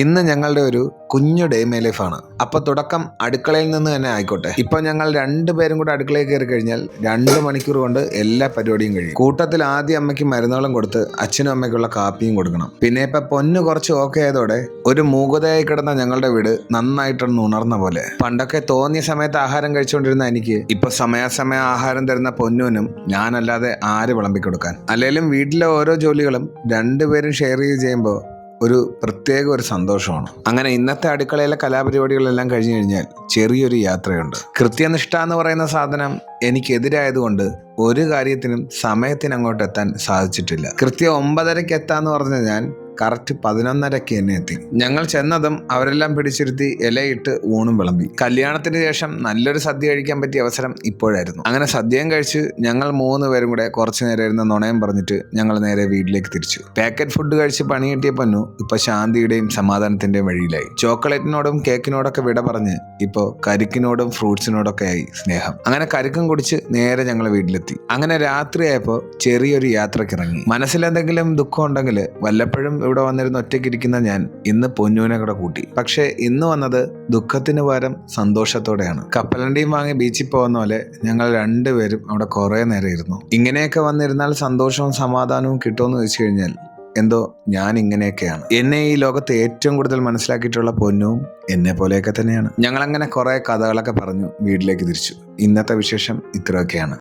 ഇന്ന് ഞങ്ങളുടെ ഒരു കുഞ്ഞു ഡേ മേ ലൈഫാണ് അപ്പൊ തുടക്കം അടുക്കളയിൽ നിന്ന് തന്നെ ആയിക്കോട്ടെ. ഇപ്പൊ ഞങ്ങൾ രണ്ടുപേരും കൂടെ അടുക്കളയിൽ കയറി കഴിഞ്ഞാൽ രണ്ട് മണിക്കൂർ കൊണ്ട് എല്ലാ പരിപാടിയും കഴിയും. കൂട്ടത്തിൽ ആദ്യം അമ്മയ്ക്ക് മരുന്നുകളും കൊടുത്ത് അച്ഛനും അമ്മയ്ക്കുള്ള കാപ്പിയും കൊടുക്കണം. പിന്നെ ഇപ്പൊ പൊന്ന് കുറച്ച് ഓക്കെ ആയതോടെ ഒരു മൂകതയായി കിടന്ന ഞങ്ങളുടെ വീട് നന്നായിട്ടൊന്ന് ഉണർന്ന പോലെ. പണ്ടൊക്കെ തോന്നിയ സമയത്ത് ആഹാരം കഴിച്ചുകൊണ്ടിരുന്ന എനിക്ക് ഇപ്പൊ സമയാസമയം ആഹാരം തരുന്ന പൊന്നുവിനും ഞാനല്ലാതെ ആര് വിളമ്പിക്കൊടുക്കാൻ അല്ലെങ്കിലും വീട്ടിലെ ഓരോ ജോലികളും രണ്ടുപേരും ഷെയർ ചെയ്ത് ചെയ്യുമ്പോൾ ഒരു പ്രത്യേക ഒരു സന്തോഷമാണ്. അങ്ങനെ ഇന്നത്തെ അടുക്കളയിലെ കലാപരിപാടികളെല്ലാം കഴിഞ്ഞു കഴിഞ്ഞാൽ ചെറിയൊരു യാത്രയുണ്ട്. കൃത്യനിഷ്ഠ എന്ന് പറയുന്ന സാധനം എനിക്കെതിരായതുകൊണ്ട് ഒരു കാര്യത്തിനും സമയത്തിന് അങ്ങോട്ട് എത്താൻ സാധിച്ചിട്ടില്ല. കൃത്യം ഒമ്പതരയ്ക്ക് എത്താന്ന് പറഞ്ഞ ഞാൻ കറക്റ്റ് പതിനൊന്നരയ്ക്ക് തന്നെ എത്തി. ഞങ്ങൾ ചെന്നതും അവരെല്ലാം പിടിച്ചിരുത്തി ഇലയിട്ട് ഊണും വിളമ്പി. കല്യാണത്തിന് ശേഷം നല്ലൊരു സദ്യ കഴിക്കാൻ പറ്റിയ അവസരം ഇപ്പോഴായിരുന്നു. അങ്ങനെ സദ്യയും കഴിച്ച് ഞങ്ങൾ മൂന്ന് പേരും കൂടെ കുറച്ചു നേരം ഇരുന്ന് നുണയം പറഞ്ഞിട്ട് ഞങ്ങൾ നേരെ വീട്ടിലേക്ക് തിരിച്ചു. പാക്കറ്റ് ഫുഡ് കഴിച്ച് പണി കിട്ടിയ പന്നു ഇപ്പൊ ശാന്തിയുടെയും സമാധാനത്തിന്റെയും വഴിയിലായി. ചോക്ലേറ്റിനോടും കേക്കിനോടൊക്കെ വിട പറഞ്ഞ് ഇപ്പോ കരിക്കിനോടും ഫ്രൂട്ട്സിനോടൊക്കെ ആയി സ്നേഹം. അങ്ങനെ കരിക്കും കുടിച്ച് നേരെ ഞങ്ങൾ വീട്ടിലെത്തി. അങ്ങനെ രാത്രിയായപ്പോൾ ചെറിയൊരു യാത്രക്കിറങ്ങി. മനസ്സിലെന്തെങ്കിലും ദുഃഖം ഉണ്ടെങ്കിൽ വല്ലപ്പോഴും ഇവിടെ വന്നിരുന്ന് ഒറ്റയ്ക്കിരിക്കുന്ന ഞാൻ ഇന്ന് പൊന്നൂനെ കൂടെ കൂട്ടി. പക്ഷേ ഇന്ന് വന്നത് ദുഃഖത്തിന് പകരം സന്തോഷത്തോടെയാണ്. കപ്പലണ്ടിയും വാങ്ങി ബീച്ചിൽ പോകുന്ന പോലെ ഞങ്ങൾ രണ്ടുപേരും അവിടെ കുറേ നേരം ഇരുന്നു ഇങ്ങനെയൊക്കെ വന്നിരുന്നാൽ സന്തോഷവും സമാധാനവും കിട്ടുമെന്ന് വെച്ച് കഴിഞ്ഞാൽ എന്തോ ഞാൻ ഇങ്ങനെയൊക്കെയാണ്. എന്നെ ഈ ലോകത്ത് ഏറ്റവും കൂടുതൽ മനസ്സിലാക്കിയിട്ടുള്ള പൊന്നും എന്നെ പോലെയൊക്കെ തന്നെയാണ്. ഞങ്ങൾ അങ്ങനെ കുറെ കഥകളൊക്കെ പറഞ്ഞു വീട്ടിലേക്ക് തിരിച്ചു. ഇന്നത്തെ വിശേഷം ഇത്രയൊക്കെയാണ്.